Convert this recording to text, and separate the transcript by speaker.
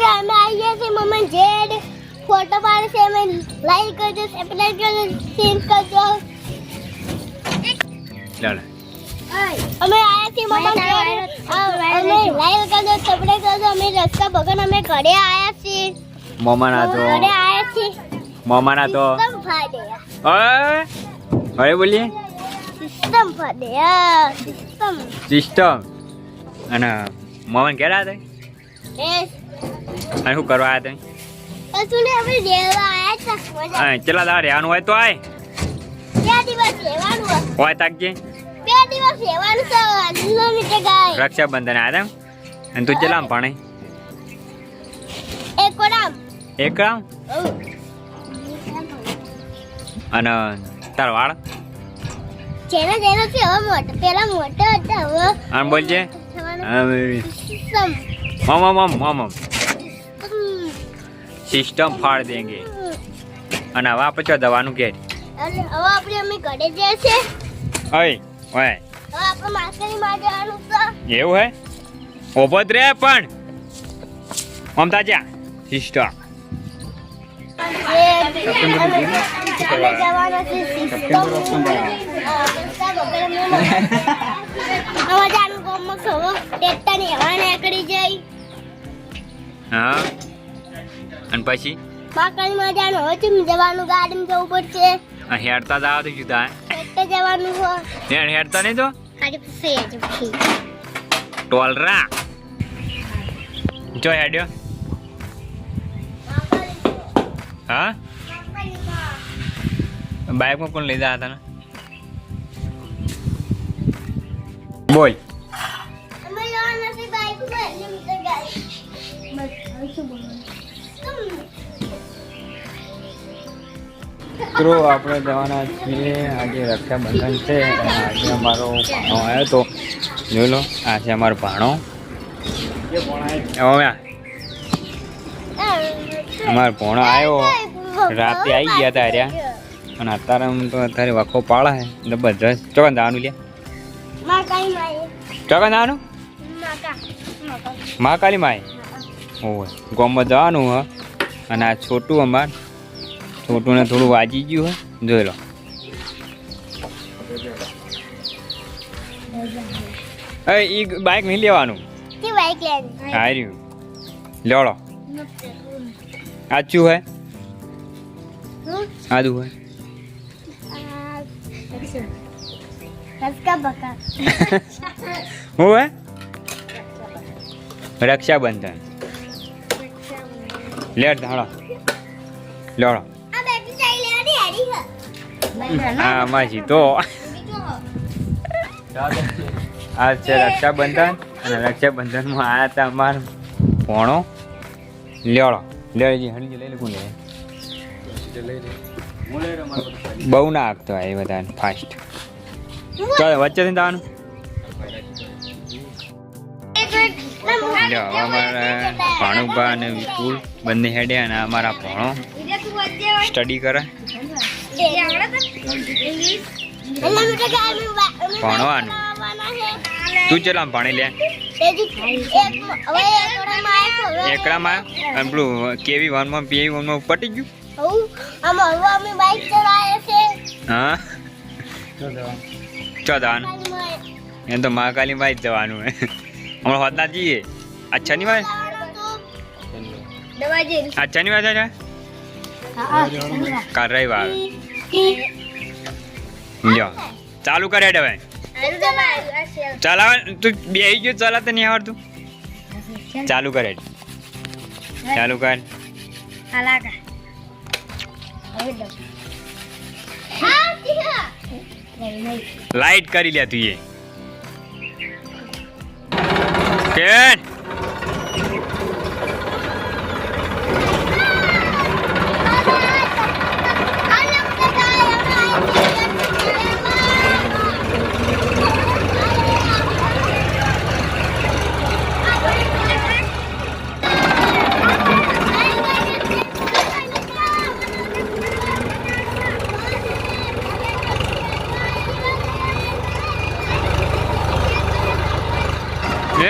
Speaker 1: કે અમે આવી ગયા છીએ મમ્મી જેડ ફોટો પાડે છે અમે લાઈક કરજો સબસ્ક્રાઇબ કરજો શેર કરજો.
Speaker 2: ચાલો.
Speaker 1: અમે આયા છીએ મમ્મી અમે લાઈક કરજો સબસ્ક્રાઇબ કરજો અમે રસ્તા ભગન અમે ઘરે આયા છીએ.
Speaker 2: મમ્માના તો
Speaker 1: ઘરે આયા છીએ.
Speaker 2: મમ્માના તો હવે બોલીએ?
Speaker 1: સિસ્ટમ ફાડે સિસ્ટમ.
Speaker 2: સિસ્ટમ. અને મોમન ક્યારે હતા?
Speaker 1: એ
Speaker 2: અને શું કરવા આવ્યા હતા
Speaker 1: અસુને અમે દેવા આયા હતા
Speaker 2: હા, કેટલા દાડા રહેવાનું હોય તો આય.
Speaker 1: બે દિવસ રહેવાનું હોય.
Speaker 2: તાકજે
Speaker 1: બે દિવસ રહેવાનું છે કિલોમીટર ગાય.
Speaker 2: રક્ષાબંધન આવ્યા હતા અને તું ચલામ ભણે?
Speaker 1: એક કોડામ
Speaker 2: એક રામ અને તાર વાળ?
Speaker 1: જેના જેના છે હવે મોટો પેલા મોટો હતો હવે
Speaker 2: આમ બોલજે.
Speaker 1: સિસ્ટમ
Speaker 2: મમ મમ મમ. સિસ્ટમ ફાળ દેંગે. અને હવે આપણે ચો દવાનું
Speaker 1: અને હવે આપણે અમે ઘરે જઈએ છે
Speaker 2: ઓય ઓય.
Speaker 1: હવે આપણે માસ્ટરની માં જવાનું છે.
Speaker 2: એવું હે? ઓબત રે પણ. મમતા જા સિસ્ટમ. હા? અને પછી?
Speaker 1: માકડી માં જવાનું હવે ચીમ જવાનું ગાડી જવું પડશે.
Speaker 2: હેડતા દાવ તો જુદા
Speaker 1: હેડતા જવાનું હોય.
Speaker 2: હેડ હેડતા નહીં તો?
Speaker 1: ગાડી પછી જ પછી.
Speaker 2: ટોલરા જો હેડ્યો. હા? બાઇકમાં કોણ લઈ હતા ને? બોલ.
Speaker 1: અમે જવાના છે બાઈકમાં એટલે
Speaker 2: મિત્રો, આપણે જવાના છીએ. આજે રક્ષાબંધન છે આજે અમારો ભાણો આવ્યો તો જોઈ લો, આ છે અમારો ભાણો. અમારો ભોણો આવ્યો. રાતે આવી ગયા તા હાર્યા. અને અત્યારે આમ તો અત્યારે વખો પાળા હે જબરજસ્ત ચોકન દાવાનું લે ચોકન દાવાનું મહાકાલી માય ઓય, ગોમમાં જવાનું હ. અને આ છોટું અમાર છોટુંને થોડું વાજી ગયું હોય જોઈ લો. એ ઈ બાઇક નહીં લેવાનું. હાર્યું લેવડો. આચું હે?
Speaker 1: હું
Speaker 2: આદુ હે?
Speaker 1: રસકા
Speaker 2: હું હે? રક્ષાબંધન. લેટ ધાડો લેવડો.
Speaker 1: હે
Speaker 2: આ માસી તો. આ છે રક્ષાબંધન અને રક્ષાબંધનમાં આયા હતા અમારો ફોણો લેળો લેળજી હણી લઈ લે લે? બહુ ના આગતો એ બધા ફાસ્ટ ચાલ વચ્ચેથી દાવાનું અમારા ભાણુભા અને વિપુલ બંને હેડે અને અમારા ભણો સ્ટડી કરે. ભણવાનું. તું ચલા ભણી લે? એકડામાં અને પેલું કેવી વનમાં પીવી વનમાં પટી ગયું? હા? ચો એમ તો મહાકાલી માં જ જવાનું હમણાં હોદના જઈએ. અચ્છા ની વાત અચ્છા ની વાત છે? કાલ રવિવાર લ્યો. ચાલુ કરે હેડ હવે ચલાવ તું બેહી ગયો ચલાવતા નહીં આવડતું. ચાલુ કરે હેડ. ચાલુ કર. લાઈટ કરી લે તું એ. કેન?